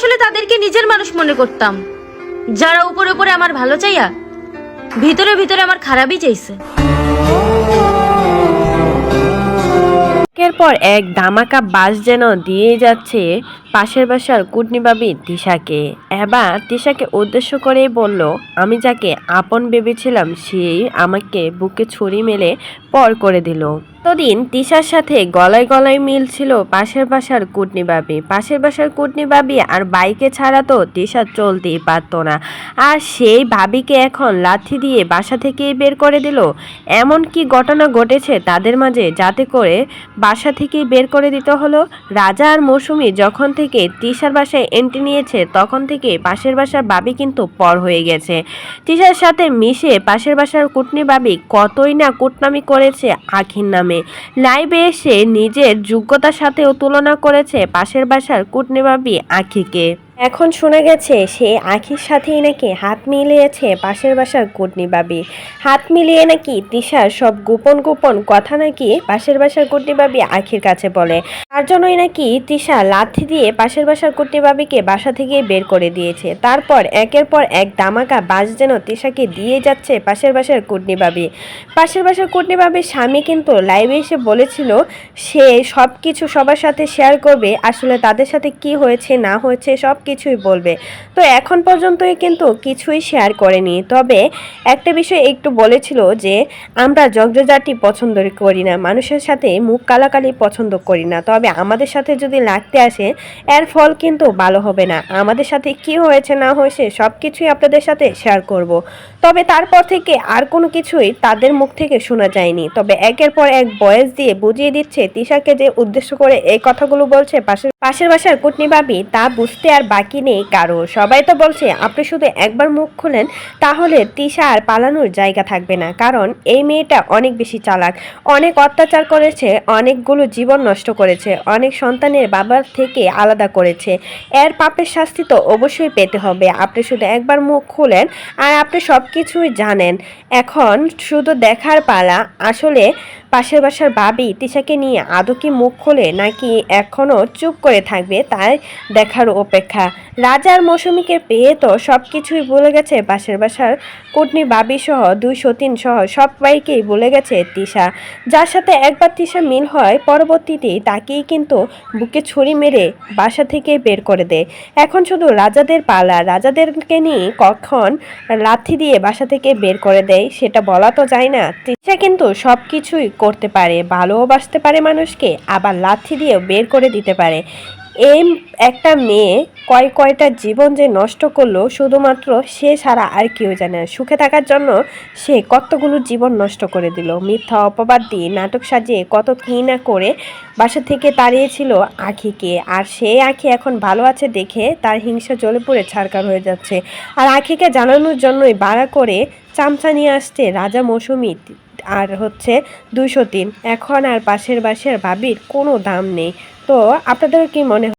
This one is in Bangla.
আসলে তাদেরকে নিজের মানুষ মনে করতাম। যারা উপরে উপরে আমার ভালো চাইয়া, ভিতরে ভিতরে আমার খারাপই চাইছে। পর এক ধামাকা বাস যেন দিয়ে যাচ্ছে পাশের বাসার কুটনিবাবি তিশাকে। এবার তিশাকে উদ্দেশ্য করেই বলল, আমি যাকে আপন ভেবেছিলাম, সেই আমাকে বুকে ছুরি মেলে পর করে দিল। তদিন তিশার সাথে গলায় গলায় মিল ছিল পাশের বাসার কুটনি বাবি পাশের বাসার কুটনি বাবি আর বাইকে ছাড়া তো তিশা চলতেই পারতো না। আর সেই ভাবিকে এখন লাথি দিয়ে বাসা থেকেই বের করে দিল। এমন কি ঘটনা ঘটেছে তাদের মাঝে যাতে করে বাসা থেকেই বের করে দিতে হলো? রাজা আর মৌসুমি যখন থেকে তিশার বাসায় এন্ট্রি নিয়েছে, তখন থেকে পাশের বাসার বাবি কিন্তু পর হয়ে গেছে। তিশার সাথে মিশে পাশের বাসার কুটনি বাবি কতই না কুটনামি করেছে আখির নামে। লাইভে এসে নিজের যোগ্যতার সাথেও তুলনা করেছে পাশের বাসার কুটনিবাবি আখিকে এখন শোনা গেছে, সে আখির সাথেই নাকি হাত মিলিয়েছে পাশের বাসার কুটনিবাবি হাত মিলিয়ে নাকি তিশার সব গোপন গোপন কথা নাকি পাশের বাসার কুটনিবাবি আখির কাছে বলে। তার জন্যই নাকি তিশা লাথি দিয়ে পাশের বাসার কুটনি বাবিকে বাসা থেকে বের করে দিয়েছে। তারপর একের পর এক দামাকা বাস যেন তিশাকে দিয়ে যাচ্ছে পাশের বাসার কুটনি বাবি পাশের বাসার কুটনি বাবির স্বামী কিন্তু লাইভে এসে বলেছিল, সে সব কিছু সবার সাথে শেয়ার করবে, আসলে তাদের সাথে কি হয়েছে, না হয়েছে সব কিছুই বলবে। তো এখন পর্যন্তই কিন্তু কিছুই শেয়ার করেনি। তবে একটা বিষয় একটু বলেছিল যে, আমরা জগজাটি পছন্দ করি না, মানুষের সাথে মুখ কালাকালি পছন্দ করি না। তবে আমাদের সাথে যদি লাগতে আসে, এর ফল কিন্তু ভালো হবে না। আমাদের সাথে কি হয়েছে, না হয়েছে সব কিছুই আপনাদের সাথে শেয়ার করব। তবে তারপর থেকে আর কোনো কিছুই তাদের মুখ থেকে শোনা যায়নি। তবে একের পর এক বয়স দিয়ে বুঝিয়ে দিচ্ছে তিশাকে যে উদ্দেশ্য করে এই কথাগুলো বলছে পাশের পাশের বাসার কুটনি ভাবি, তা বুঝতে আর বাকি নেই কারও। সবাই তো বলছে, আপনি শুধু একবার মুখ খুলেন, তাহলে তিশা আর পালানোর জায়গা থাকবে না। কারণ এই মেয়েটা অনেক বেশি চালাক, অনেক অত্যাচার করেছে, অনেকগুলো জীবন নষ্ট করেছে অনেক সন্তানের বাবার থেকে আলাদা করেছে। এর পাপের শাস্তি তো অবশ্যই পেতে হবে। আপনি শুধু একবার মুখ খুলেন আর আপনি সব কিছুই জানেন। এখন শুধু দেখার পালা। আসলে পাশের বাসার বাবি তিশাকে নিয়ে আদৌ কি মুখ খোলে নাকি এখনও চুপ করে থাকবে তাই দেখার অপেক্ষা। রাজার মৌসুমীকে পেয়ে তো সব কিছুই বলে গেছে পাশের বাসার কুটনি বাবি সহ দুই সতীন সহ সবাইকেই বলে গেছে তিশা। যার সাথে একবার তিশা মিল হয় পরবর্তীতে তাকেই কিন্তু বুকে ছুরি মেরে বাসা থেকে বের করে দেয়। এখন শুধু রাজাদের পালা, রাজাদেরকে নিয়ে কখন লাথি দিয়ে বাসা থেকে বের করে দেয় সেটা বলা তো যায় না। তিশা কিন্তু সব কিছুই করতে পারে, ভালোও বাসতে পারে মানুষকে, আবার লাথি দিয়েও বের করে দিতে পারে। এই একটা মেয়ে কয় কয়টা জীবন যে নষ্ট করল, শুধুমাত্র সে ছাড়া আর কেউ জানে না। সুখে থাকার জন্য সে কতগুলো জীবন নষ্ট করে দিল। মিথ্যা অপবাদ দিয়ে নাটক সাজিয়ে কত কী না করে বাসা থেকে তাড়িয়েছিল আখিকে। আর সেই আখি এখন ভালো আছে দেখে তার হিংসা জ্বলে পড়ে ছাড়কার হয়ে যাচ্ছে। আর আখিকে জানানোর জন্যই বাড়া করে চামচা নিয়ে আসছে রাজা মৌসুমি আর হচ্ছে দুশো তিন। এখন আর পাশের বাসের ভাবির কোনো দাম নেই। তো আপনাদের কি মনে